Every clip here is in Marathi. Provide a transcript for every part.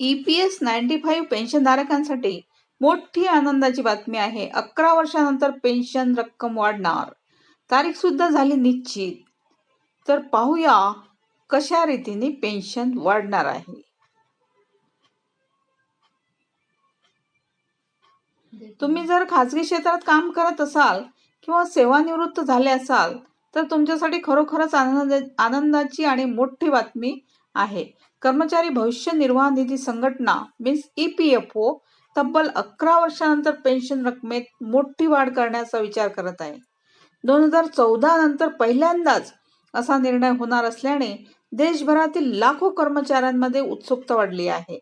E P S ninety five पेन्शनधारकांसाठी मोठी आनंदाची बातमी आहे. अकरा वर्षानंतर पेन्शन रक्कम वाढणार. तारीख सुद्धा झाली निश्चित. तर पाहूया कशा रीतीने पेन्शन वाढणार आहे. तुम्ही जर खाजगी क्षेत्रात काम करत असाल किंवा सेवानिवृत्त झाले असाल तर तुमच्यासाठी खरोखरच आनंद आनंदाची आणि मोठी बातमी आहे. कर्मचारी भविष्य निर्वाह निधी संघटना means E P F O तब्बल अकरा वर्षानंतर पेन्शन रकमेत मोठी वाढ करण्याचा विचार करत आहे. दोन हजार चौदा नंतर पहिल्यांदाच असा निर्णय होणार असल्याने देशभरातील लाखो कर्मचाऱ्यांमध्ये उत्सुकता वाढली आहे.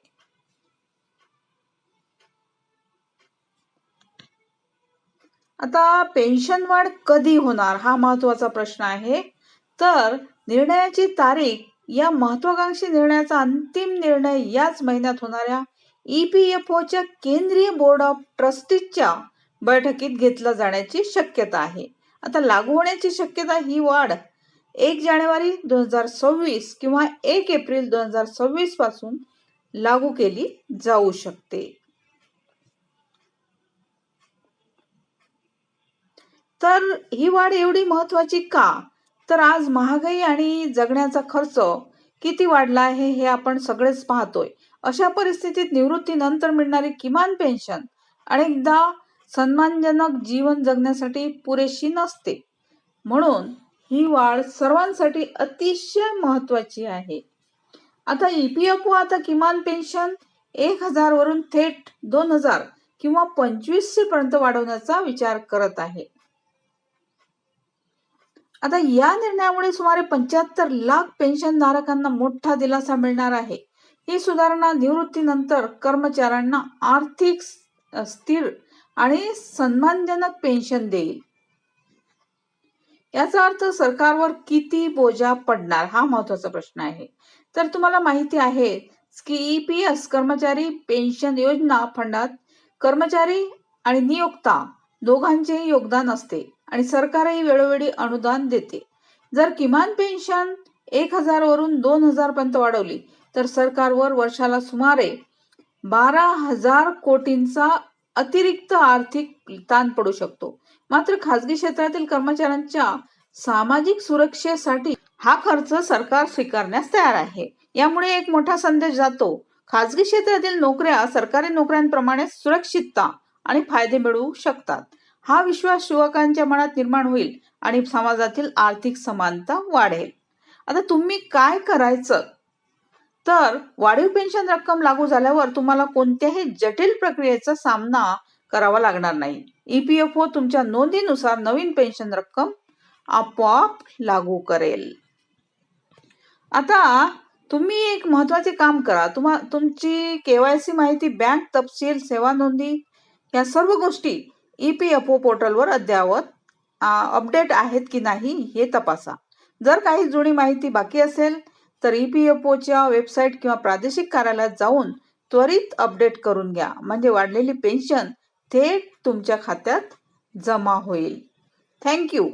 आता पेन्शन वाढ कधी होणार हा महत्त्वाचा प्रश्न आहे. तर निर्णयाची तारीख या महत्वाकांक्षी निर्णयाचा अंतिम निर्णय याच महिन्यात होणाऱ्या ई पी एफ ओच्या केंद्रीय बोर्ड ऑफ ट्रस्टीजच्या बैठकीत घेतला जाण्याची शक्यता आहे. आता लागू होण्याची शक्यता ही वाढ एक जानेवारी दोन हजार सव्वीस किंवा एक एप्रिल दोन हजार सव्वीसपासून लागू केली जाऊ शकते. तर ही वाढ एवढी महत्वाची का? तर आज महागाई आणि जगण्याचा खर्च किती वाढला आहे हे आपण सगळेच पाहतोय. अशा परिस्थितीत निवृत्तीनंतर मिळणारी किमान पेन्शन अनेकदा सन्मानजनक जीवन जगण्यासाठी पुरेशी नसते. म्हणून ही वाढ सर्वांसाठी अतिशय महत्वाची आहे. आता ई पी एफ ओ आता किमान पेन्शन एक हजार वरून थेट दोन हजार किंवा पंचवीसशे पर्यंत वाढवण्याचा विचार करत आहे. आता या निर्णयामुळे सुमारे पंच्याहत्तर लाख पेन्शन धारकांना मोठा दिलासा मिळणार आहे. ही सुधारणा निवृत्तीनंतर कर्मचाऱ्यांना आर्थिक स्थिर आणि सन्मानजनक पेन्शन देईल. याचा अर्थ सरकारवर किती बोजा पडणार हा महत्त्वाचा प्रश्न आहे. तर तुम्हाला माहिती आहे की ईपीएस कर्मचारी पेन्शन योजना फंडात कर्मचारी आणि नियोक्ता दोघांचेही योगदान असते. आणि सरकारही वेळोवेळी अनुदान देते. जर किमान पेन्शन एक हजार वरून दोन हजार पर्यंत वाढवली तर सरकारवर वर्षाला सुमारे बारा हजार कोटींचा अतिरिक्त आर्थिक ताण पडू शकतो. मात्र खासगी क्षेत्रातील कर्मचाऱ्यांच्या सामाजिक सुरक्षेसाठी हा खर्च सरकार स्वीकारण्यास तयार आहे. यामुळे एक मोठा संदेश जातो. खासगी क्षेत्रातील नोकऱ्या सरकारी नोकऱ्यांप्रमाणे सुरक्षितता आणि फायदे मिळवू शकतात. हा विश्वास युवकांच्या मनात निर्माण होईल आणि समाजातील आर्थिक समानता वाढेल. आता तुम्ही काय करायचं? तर वाढीव पेन्शन रक्कम लागू झाल्यावर तुम्हाला कोणत्याही जटिल प्रक्रियेचा सामना करावा लागणार नाही. ईपीएफओ ओ तुमच्या नोंदीनुसार नवीन पेन्शन रक्कम आपोआप लागू करेल. आता तुम्ही एक महत्त्वाचे काम करा. तुम्हा तुमची केवायसी माहिती बँक तपशील सेवा नोंदी या सर्व गोष्टी ई पी एफ ओ पोर्टलवर अद्ययावत अपडेट आहेत की नाही हे तपासा. जर काही जुनी माहिती बाकी असेल तर ई पी एफ ओच्या वेबसाईट किंवा प्रादेशिक कार्यालयात जाऊन त्वरित अपडेट करून घ्या. म्हणजे वाढलेली पेन्शन थेट तुमच्या खात्यात जमा होईल. थँक्यू.